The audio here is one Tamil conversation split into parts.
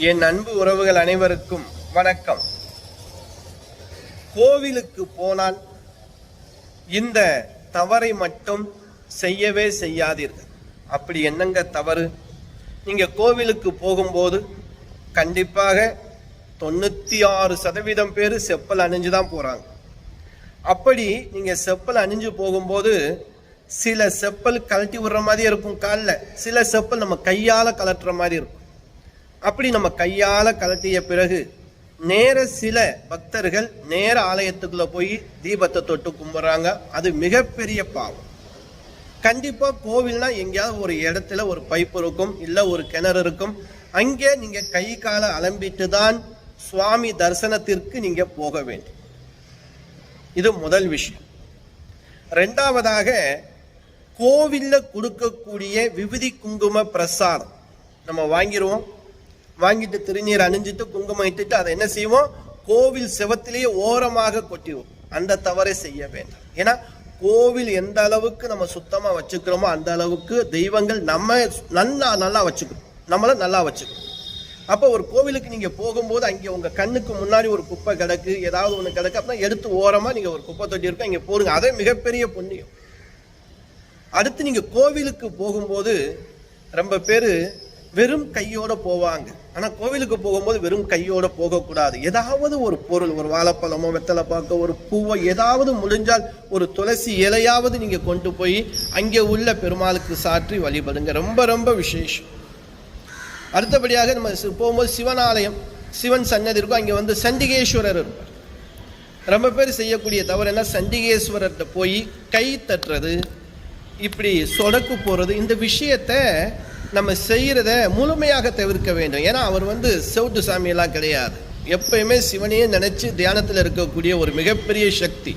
என் அன்பு உறவுகள் அனைவருக்கும் வணக்கம். கோவிலுக்கு போனால் இந்த தவறை மட்டும் செய்யவே செய்யாதீர்கள். அப்படி என்னங்க தவறு? நீங்கள் கோவிலுக்கு போகும்போது கண்டிப்பாக தொண்ணூற்றி ஆறு சதவீதம் பேர் செப்பல் அணிஞ்சு தான் போகிறாங்க அப்படி நீங்கள் செப்பல் அணிஞ்சு போகும்போது சில செப்பல் கழட்டி விடுற மாதிரி இருக்கும் காலில். சில செப்பல் நம்ம கையால் கலட்டுற மாதிரி இருக்கும். அப்படி நம்ம கையால் கலட்டிய பிறகு நேர சில பக்தர்கள் நேர ஆலயத்துக்குள்ளே போய் தீபத்தை தொட்டு கும்பிட்றாங்க. அது மிகப்பெரிய பாவம். கண்டிப்பாக கோவில்னா எங்கேயாவது ஒரு இடத்துல ஒரு பைப் இருக்கும் இல்லை ஒரு கிணறு இருக்கும். அங்கே நீங்கள் கை காலை அலம்பிட்டு தான் சுவாமி தரிசனத்திற்கு நீங்கள் போக வேண்டும். இது முதல் விஷயம். ரெண்டாவதாக கோவில்ல கொடுக்கக்கூடிய விபதி குங்கும பிரசாதம் நம்ம வாங்கிடுவோம் வாங்கிட்டு திருநீர் அணிஞ்சிட்டு குங்குமம் இட்டுட்டு அதை என்ன செய்வோம்? கோவில் செவத்திலேயே ஓரமாக கொட்டிடுவோம். அந்த தவறை செய்ய வேண்டாம். ஏன்னா கோவில் எந்த அளவுக்கு நம்ம சுத்தமாக வச்சுக்கிறோமோ அந்த அளவுக்கு தெய்வங்கள் நம்ம நல்லா நல்லா வச்சுக்கணும். நம்மளை நல்லா வச்சுக்கணும். அப்போ ஒரு கோவிலுக்கு நீங்கள் போகும்போது அங்கே உங்கள் கண்ணுக்கு முன்னாடி ஒரு குப்பை கிடக்கு ஏதாவது ஒன்று கிடக்கு அப்படின்னா எடுத்து ஓரமாக நீங்கள் ஒரு குப்பை தொட்டி இருக்கும் இங்கே போடுங்க. அதே மிகப்பெரிய புண்ணியம். அடுத்து நீங்கள் கோவிலுக்கு போகும்போது ரொம்ப பேர் வெறும் கையோட போவாங்க. ஆனால் கோவிலுக்கு போகும்போது வெறும் கையோட போகக்கூடாது. ஏதாவது ஒரு பொருள் ஒரு வாழைப்பழமோ வெத்தலை பாக்கோ ஒரு பூவோ ஏதாவது முடிஞ்சால் ஒரு துளசி இலையாவது நீங்கள் கொண்டு போய் அங்கே உள்ள பெருமாளுக்கு சாற்றி வழிபடுங்க. ரொம்ப ரொம்ப விசேஷம். அடுத்தபடியாக நம்ம சி- போகும்போது சிவன் ஆலயம் சிவன் சன்னதி இருக்கும். அங்கே வந்து சண்டிகேஸ்வரர் இருப்பார். ரொம்ப பேர் செய்யக்கூடிய தவறு என்ன? சண்டிகேஸ்வரர்கிட்ட போய் கை தட்டுறது இப்படி சொடக்கு போகிறது இந்த விஷயத்த நம்ம செய்கிறத முழுமையாக தவிர்க்க வேண்டும். ஏன்னா அவர் வந்து செவட்டு சாமியெல்லாம் கிடையாது. எப்பயுமே சிவனையே நினச்சி தியானத்தில் இருக்கக்கூடிய ஒரு மிகப்பெரிய சக்தி.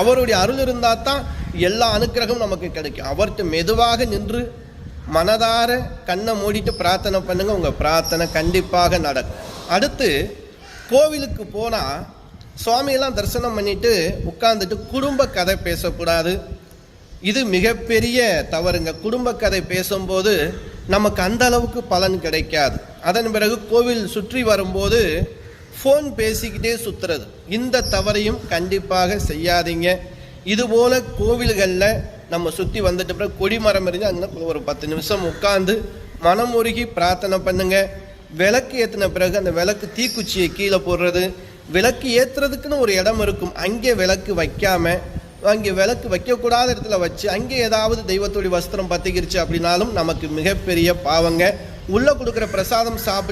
அவருடைய அருள் இருந்தால் தான் எல்லா அனுக்கிரகமும் நமக்கு கிடைக்கும். அவர்கிட்ட மெதுவாக நின்று மனதார கண்ணை மூடிட்டு பிரார்த்தனை பண்ணுங்கள் உங்கள் பிரார்த்தனை கண்டிப்பாக நடக்கும். அடுத்து கோவிலுக்கு போனால் சுவாமியெல்லாம் தரிசனம் பண்ணிட்டு உட்காந்துட்டு குடும்ப கதை பேசக்கூடாது. இது மிகப்பெரிய தவறுங்க. குடும்ப கதை பேசும்போது நமக்கு அந்த அளவுக்கு பலன் கிடைக்காது. அதன் பிறகு கோவில் சுற்றி வரும்போது ஃபோன் பேசிக்கிட்டே சுற்றுறது இந்த தவறையும் கண்டிப்பாக செய்யாதீங்க. இதுபோல் கோவில்களில் நம்ம சுற்றி வந்துட்ட பிறகு கொடிமரம் இருந்து அங்கே ஒரு பத்து நிமிஷம் உட்காந்து மனம் உருகி பிரார்த்தனை பண்ணுங்க. விளக்கு ஏற்றின பிறகு அந்த விளக்கு தீக்குச்சியை கீழே போடுறது. விளக்கு ஏற்றுறதுக்குன்னு ஒரு இடம் இருக்கும். அங்கே விளக்கு வைக்காம அங்கே விளக்கு வைக்கக்கூடாத இடத்துல வச்சு அங்கே ஏதாவது தெய்வத்துடைய வஸ்திரம் பத்திக்கிருச்சு அப்படின்னாலும் நமக்கு மிகப்பெரிய பாவங்க. உள்ளே கொடுக்குற பிரசாதம் சாப்பிட்டு